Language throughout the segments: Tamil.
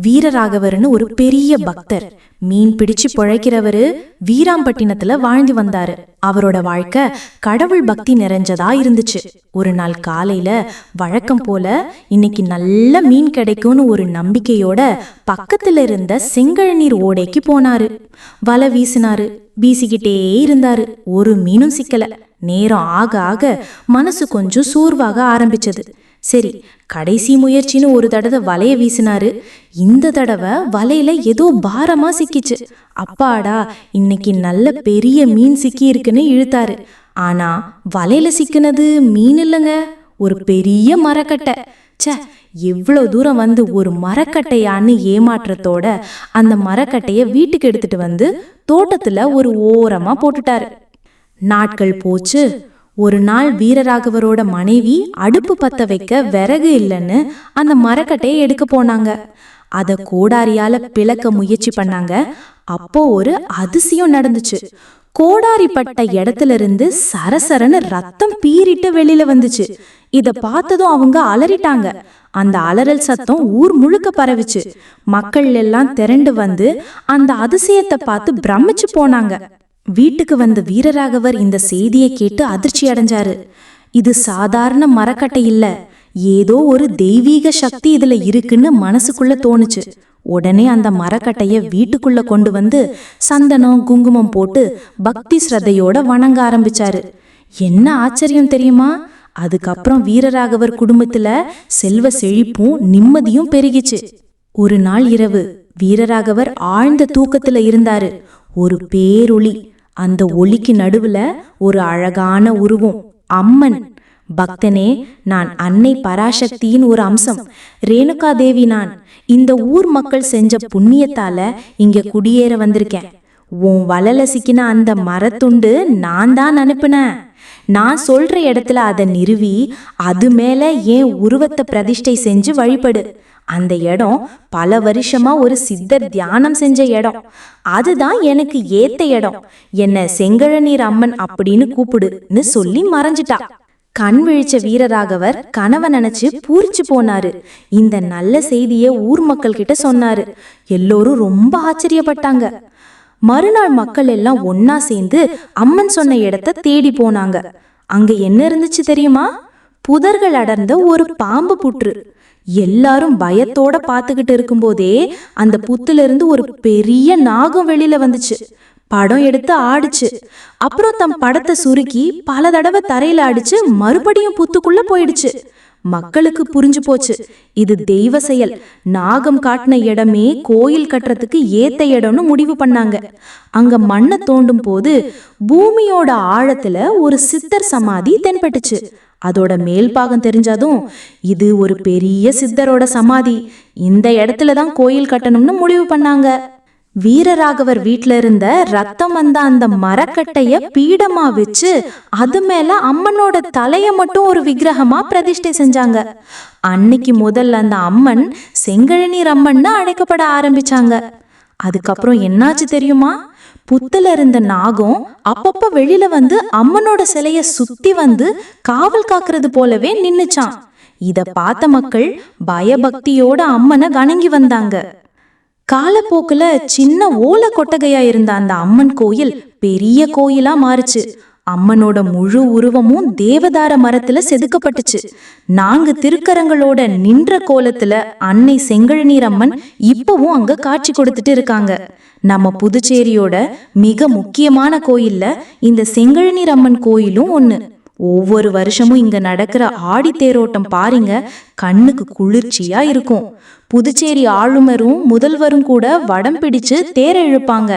வீரராகவர்னு ஒரு பெரிய பக்தர். மீன் பிடிச்சு பிழைக்கிறவரு வீராம்பட்டினத்துல வாழ்ந்து வந்தாரு. அவரோட வாழ்க்கை கடவுள் பக்தி நிறைஞ்சதா இருந்துச்சு. ஒரு நாள் காலையில வழக்கம் போல இன்னைக்கு நல்ல மீன் கிடைக்கும்னு ஒரு நம்பிக்கையோட பக்கத்துல இருந்த செங்கழநீர் ஓடைக்கு போனாரு. வலை வீசினாரு வீசிக்கிட்டே இருந்தாரு. ஒரு மீனும் சிக்கல. நேரம் ஆக ஆக மனசு கொஞ்சம் சோர்வாக ஆரம்பிச்சது. சரி கடைசி முயற்சின்னு ஒரு தடவை வலைய வீசினாரு. இந்த தடவை வலையில ஏதோ பாரமா சிக்கிச்சு. அப்பாடா இன்னைக்கு நல்ல பெரிய மீன் சிக்கி இருக்குன்னு இழுத்தாரு. ஆனா வலையில சிக்கினது மீன் இல்லைங்க ஒரு பெரிய மரக்கட்டை. ச்சே எவ்வளோ தூரம் வந்து ஒரு மரக்கட்டையான்னு ஏமாற்றத்தோட அந்த மரக்கட்டையை வீட்டுக்கு எடுத்துட்டு வந்து தோட்டத்துல ஒரு ஓரமா போட்டுட்டாரு. நாட்கள் போச்சு ஒரு நாள் வீரராகவரோட மனைவி அடுப்பு பத்த வைக்க விறகு இல்லைன்னு அந்த மரக்கட்டையை எடுக்க போனாங்க. அத கோடாரியால பிளக்க முயற்சி பண்ணாங்க. அப்போ ஒரு அதிசயம் நடந்துச்சு. கோடாரி பட்ட இடத்துல இருந்து சரசரன்னு ரத்தம் பீறிட்டு வெளியில வந்துச்சு. இத பார்த்ததும் அவங்க அலறிட்டாங்க. அந்த அலறல் சத்தம் ஊர் முழுக்க பரவிச்சு. மக்கள் எல்லாம் திரண்டு வந்து அந்த அதிசயத்தை பார்த்து பிரமிச்சு போனாங்க. வீட்டுக்கு வந்த வீரராகவர் இந்த செய்தியை கேட்டு அதிர்ச்சி அடைஞ்சாரு. இது சாதாரண மரக்கட்டை இல்ல. ஏதோ ஒரு தெய்வீக சக்தி இதுல இருக்குன்னு மனசுக்குள்ள தோணுச்சு. உடனே அந்த மரக்கட்டைய வீட்டுக்குள்ள கொண்டு வந்து சந்தனம் குங்குமம் போட்டு பக்தி ஸ்ரத்தையோட வணங்க ஆரம்பிச்சாரு. என்ன ஆச்சரியம் தெரியுமா? அதுக்கப்புறம் வீரராகவர் குடும்பத்துல செல்வ செழிப்பும் நிம்மதியும் பெருகிச்சு. ஒரு நாள் இரவு வீரராகவர் ஆழ்ந்த தூக்கத்துல இருந்தாரு. ஒரு பேரொளி அந்த ஒளிக்கு நடுவுல ஒரு அழகான உருவம். அம்மன். பக்தனே நான் அன்னை பராசக்தியின் ஒரு அம்சம். ரேணுகா தேவி நான். இந்த ஊர் மக்கள் செஞ்ச புண்ணியத்தால இங்க குடியேற வந்திருக்கேன். உன் வலல சிக்கின அந்த மரத்துண்டு நான் தான் அனுப்புனேன். நான் சொல்ற இடத்துல அதை நிறுவி அது மேல என் உருவத்தை பிரதிஷ்டை செஞ்சு வழிபடு. அந்த இடம் பல வருஷமா ஒரு சித்தர் தியானம் செஞ்ச இடம். அதுதான் எனக்கு ஏத்த இடம். என்ன செங்கழநீர் அம்மன் அப்படின்னு கூப்பிடுன்னு சொல்லி மறைஞ்சிட்டா. கண் விழிச்ச வீரராகவர் கனவை நினைச்சு பூரிச்சு போனாரு. இந்த நல்ல செய்திய ஊர் மக்கள் கிட்ட சொன்னாரு. எல்லோரும் ரொம்ப ஆச்சரியப்பட்டாங்க. மறுநாள் மக்கள் எல்லாம் ஒன்னா சேர்ந்து அம்மன் சொன்ன இடத்த தேடி போனாங்க. அங்க என்ன இருந்துச்சு தெரியுமா? புதர்கள் அடர்ந்த ஒரு பாம்பு புற்று. எல்லாரும் பயத்தோட பார்த்துக்கிட்டு இருக்கும்போதே அந்த புத்துல இருந்து ஒரு பெரிய நாகம் வெளியில வந்துச்சு. படம் எடுத்து ஆடுச்சு. அப்புறம் தம் படத்தை சுருக்கி பல தடவை தரையில அடிச்சு மறுபடியும் புத்துக்குள்ள போயிடுச்சு. மக்களுக்கு புரிஞ்சு போச்சு. இது தெய்வ செயல். நாகம் காட்டின இடமே கோயில் கட்டுறதுக்கு ஏத்த இடம்னு முடிவு பண்ணாங்க. அங்க மண்ணை தோண்டும் போது பூமியோட ஆழத்துல ஒரு சித்தர் சமாதி தென்பட்டுச்சு. அதோட மேல்பாகம் தெரிஞ்சதும் இது ஒரு பெரிய சித்தரோட சமாதி. இந்த இடத்துல தான் கோயில் கட்டணும்னு முடிவு பண்ணாங்க. வீரராகவர் வீட்ல இருந்த ரத்தம் வந்த அந்த மரக்கட்டைய பீடமா வச்சு அது மேல அம்மனோட தலைய மட்டும் ஒரு விக்கிரகமா பிரதிஷ்டை செஞ்சாங்க. அன்னைக்கு முதல்ல அந்த அம்மன் செங்கழநீர் அம்மன்னு அழைக்கப்பட ஆரம்பிச்சாங்க. அதுக்கப்புறம் என்னாச்சு தெரியுமா? புத்துல இருந்த நாகம் அப்பப்ப வெளியில வந்து அம்மனோட சிலைய சுத்தி வந்து காவல் காக்குறது போலவே நின்னுச்சான் இத பார்த்த மக்கள் பயபக்தியோட அம்மனை கணங்கி வந்தாங்க. காலப்போக்குல சின்ன ஓலை கொட்டகையா இருந்த அந்த அம்மன் கோயில் பெரிய கோயிலா மாறுச்சு. அம்மனோட முழு உருவமும் தேவதார மரத்துல செதுக்கப்பட்டுச்சு. நான்கு திருக்கரங்களோட நின்ற கோலத்துல அன்னை செங்கழநீர் அம்மன் இப்பவும் அங்க காட்சி கொடுத்துட்டு இருக்காங்க. நம்ம புதுச்சேரியோட மிக முக்கியமான கோயில்ல இந்த செங்கழநீர் அம்மன் கோயிலும் ஒன்று ஒவ்வொரு வருஷமும் இங்க நடக்கிற ஆடி தேரோட்டம் பாருங்க கண்ணுக்கு குளிர்ச்சியா இருக்கும். புதுச்சேரி ஆளுநரும் முதல்வரும் கூட வடம் பிடிச்சு தேர் இழுப்பாங்க.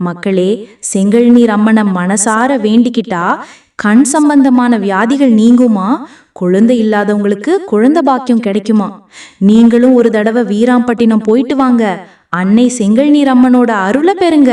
மக்களே செங்கழ்நீர் அம்மனை மனசார வேண்டிக்கிட்டா கண் சம்பந்தமான வியாதிகள் நீங்குமா? குழந்தை இல்லாதவங்களுக்கு குழந்தை பாக்கியம் கிடைக்குமா? நீங்களும் ஒரு தடவை வீராம்பட்டினம் போயிட்டு வாங்க. அன்னை செங்கழ்நீர் அம்மனோட அருளை பெறுங்க.